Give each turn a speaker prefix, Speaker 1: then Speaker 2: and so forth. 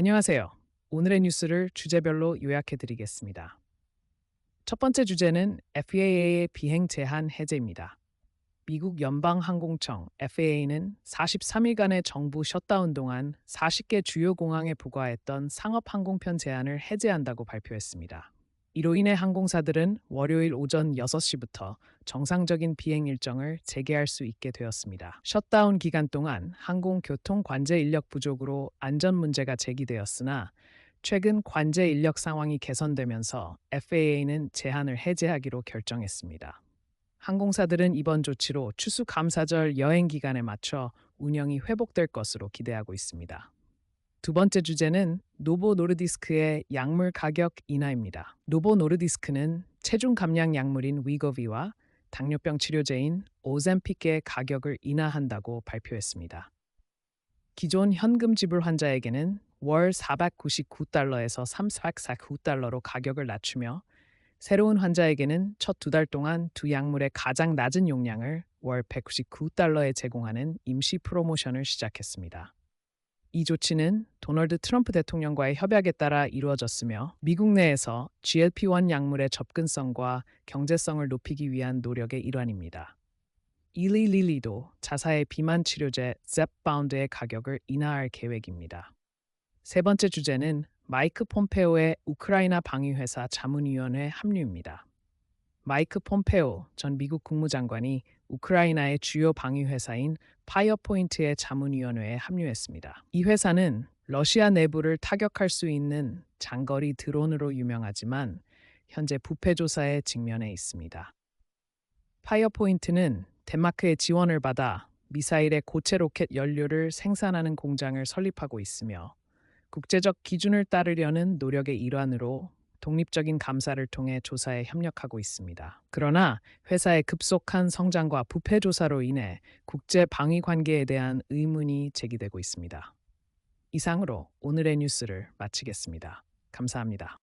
Speaker 1: 안녕하세요. 오늘의 뉴스를 주제별로 요약해 드리겠습니다. 첫 번째 주제는 FAA의 비행 제한 해제입니다. 미국 연방항공청 FAA는 43일간의 정부 셧다운 동안 40개 주요 공항에 부과했던 상업 항공편 제한을 해제한다고 발표했습니다. 이로 인해 항공사들은 월요일 오전 6시부터 정상적인 비행 일정을 재개할 수 있게 되었습니다. 셧다운 기간 동안 항공교통 관제 인력 부족으로 안전 문제가 제기되었으나 최근 관제 인력 상황이 개선되면서 FAA는 제한을 해제하기로 결정했습니다. 항공사들은 이번 조치로 추수 감사절 여행 기간에 맞춰 운영이 회복될 것으로 기대하고 있습니다. 두 번째 주제는 노보 노르디스크의 약물 가격 인하입니다. 노보 노르디스크는 체중 감량 약물인 위거비와 당뇨병 치료제인 오zem픽의 가격을 인하한다고 발표했습니다. 기존 현금 지불 환자에게는 월 499달러에서 349달러로 가격을 낮추며 새로운 환자에게는 첫 두 달 동안 두 약물의 가장 낮은 용량을 월 199달러에 제공하는 임시 프로모션을 시작했습니다. 이 조치는 도널드 트럼프 대통령과의 협약에 따라 이루어졌으며 미국 내에서 GLP-1 약물의 접근성과 경제성을 높이기 위한 노력의 일환입니다. 일리 릴리도 자사의 비만 치료제 잽바운드의 가격을 인하할 계획입니다. 세 번째 주제는 마이크 폼페오의 우크라이나 방위회사 자문위원회 합류입니다. 마이크 폼페오 전 미국 국무장관이 우크라이나의 주요 방위회사인 파이어포인트의 자문위원회에 합류했습니다. 이 회사는 러시아 내부를 타격할 수 있는 장거리 드론으로 유명하지만 현재 부패 조사에 직면해 있습니다. 파이어포인트는 덴마크의 지원을 받아 미사일의 고체 로켓 연료를 생산하는 공장을 설립하고 있으며 국제적 기준을 따르려는 노력의 일환으로 독립적인 감사를 통해 조사에 협력하고 있습니다. 그러나 회사의 급속한 성장과 부패 조사로 인해 국제 방위 관계에 대한 의문이 제기되고 있습니다. 이상으로 오늘의 뉴스를 마치겠습니다. 감사합니다.